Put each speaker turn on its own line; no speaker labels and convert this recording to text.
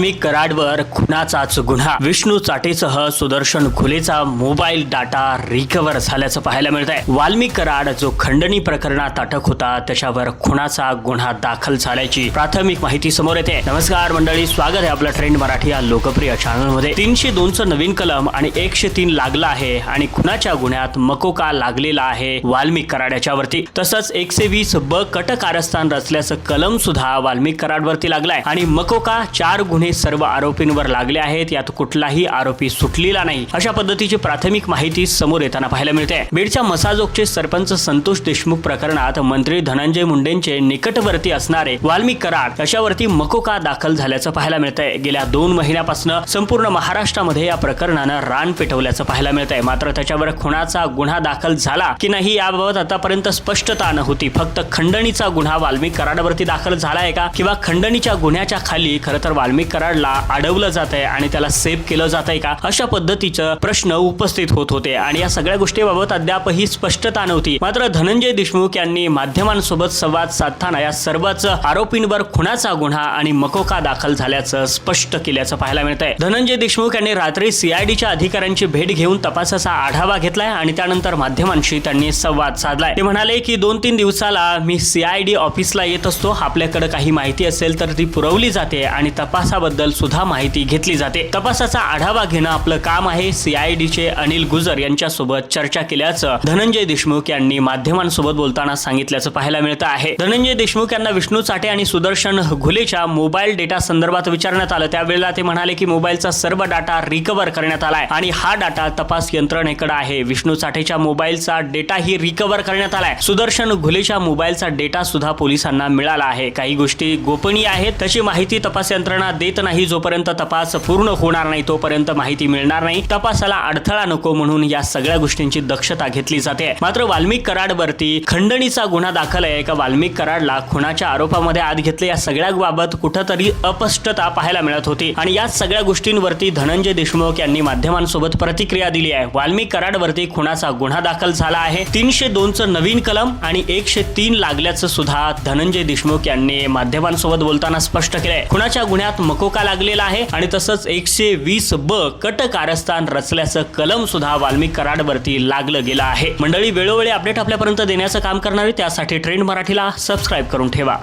मी कराडवर खुनाचाच गुन्हा. विष्णू चाटेसह सुदर्शन खुलेचा मोबाईल डाटा रिकव्हर झाल्याचं पाहायला मिळत आहे वाल्मिक कराड जो खंडणी प्रकरणात अटक होता त्याच्यावर खुनाचा गुन्हा दाखल झाल्याची प्राथमिक माहिती समोर येते. नमस्कार मंडळी स्वागत आहे आपलं ट्रेंड मराठी या लोकप्रिय चॅनलमध्ये तीनशे दोनचं नवीन कलम आणि एकशे तीन लागला आहे आणि खुनाच्या गुन्ह्यात मकोका लागलेला आहे वाल्मिक कराड याच्यावरती. तसंच एकशे वीस ब कट कारस्थान रचल्याचं कलम सुद्धा वाल्मिक कराडवरती लागलाय. आणि मकोका चार गुन्हे सर्व आरोपींवर लागले आहेत. यात कुठलाही आरोपी सुटलेला नाही. अशा पद्धतीची प्राथमिक माहिती समोर येताना पाहायला मिळते. बीडच्या मसाजोगचे सरपंच संतोष देशमुख प्रकरणात मंत्री धनंजय मुंडेंचे निकटवर्ती असणारे वाल्मिक कराड याच्यावरती मकोका दाखल झाल्याचं पाहायला मिळतंय. गेल्या दोन महिन्यापासून संपूर्ण महाराष्ट्रामध्ये या प्रकरणानं रान पेटवल्याचं पाहायला मिळतंय. मात्र त्याच्यावर खुणाचा गुन्हा दाखल झाला की नाही याबाबत आतापर्यंत स्पष्टता नव्हती. फक्त खंडणीचा गुन्हा वाल्मिक कराडवरती दाखल झालाय का? किंवा खंडणीच्या गुन्ह्याच्या खाली खरं तर वाल्मिक कराडला अडवलं जात आहे आणि त्याला सेव्ह केलं जात आहे का? अशा पद्धतीचं प्रश्न उपस्थित होत होते. आणि या सगळ्या गोष्टीबाबत अद्यापही स्पष्टता नव्हती. मात्र धनंजय देशमुख यांनी माध्यमांसोबत संवाद साधताना या सर्वच आरोपींवर खुनाचा गुन्हा आणि मकोका दाखल झाल्याचं स्पष्ट केल्याचं पाहायला मिळत आहे धनंजय देशमुख यांनी रात्री सीआयडीच्या अधिकाऱ्यांची भेट घेऊन तपासाचा आढावा घेतलाय आणि त्यानंतर माध्यमांशी त्यांनी संवाद साधलाय. ते म्हणाले की दोन तीन दिवसाला मी सीआयडी ऑफिसला येत असतो. आपल्याकडे काही माहिती असेल तर ती पुरवली जाते आणि तपासा तपासाबद्दल सुद्धा माहिती घेतली जाते. तपासाचा आढावा घेणं आपलं काम आहे. सीआयडीचे अनिल गुजर यांच्यासोबत चर्चा केल्याचं धनंजय देशमुख यांनी माध्यमांसोबत बोलताना सांगितल्याचं पाहायला मिळतं आहे. धनंजय देशमुख यांना विष्णू चाटे आणि सुदर्शन घुलेच्या मोबाईल डेटा संदर्भात विचारण्यात आलं. त्यावेळेला ते म्हणाले की मोबाईलचा सर्व डाटा रिकव्हर करण्यात आलाय आणि हा डाटा तपास यंत्रणेकडे आहे. विष्णू चाटेच्या मोबाईलचा डेटाही रिकव्हर करण्यात आलाय. सुदर्शन घुलेच्या मोबाईलचा डेटा सुद्धा पोलिसांना मिळाला आहे. काही गोष्टी गोपनीय आहेत. त्याची माहिती तपास यंत्रणा देत नाही जोपर्यंत तपास पूर्ण होणार नाही तोपर्यंत माहिती मिळणार नाही. तपासाला अडथळा नको म्हणून या सगळ्या गोष्टींची दक्षता घेतली जाते. मात्र वाल्मिक कराडवरती खंडणीचा गुन्हा दाखल आहे. का वाल्मिक कराडला खुनाच्या आरोपामध्ये आत घेतले. या सगळ्या बाबत कुठंतरी अपष्टता पाहायला मिळत होती आणि या सगळ्या गोष्टींवरती धनंजय देशमुख यांनी माध्यमांसोबत प्रतिक्रिया दिली आहे. वाल्मिक कराडवरती खुनाचा गुन्हा दाखल झाला आहे. तीनशे दोनचं नवीन कलम आणि एकशे तीन लागल्याचं सुद्धा धनंजय देशमुख यांनी माध्यमांसोबत बोलताना स्पष्ट केलंय. खुनाच्या गुन्ह्यात मकोका लागलेला आहे आणि तसंच एकशे वीस ब कट कारस्थान रचल्याचं कलम सुद्धा वाल्मिक कराडवरती लागलं गेलं आहे. मंडळी वेळोवेळी अपडेट आपल्यापर्यंत देण्याचं काम करणारी त्यासाठी ट्रेंड मराठीला सबस्क्राईब करून ठेवा.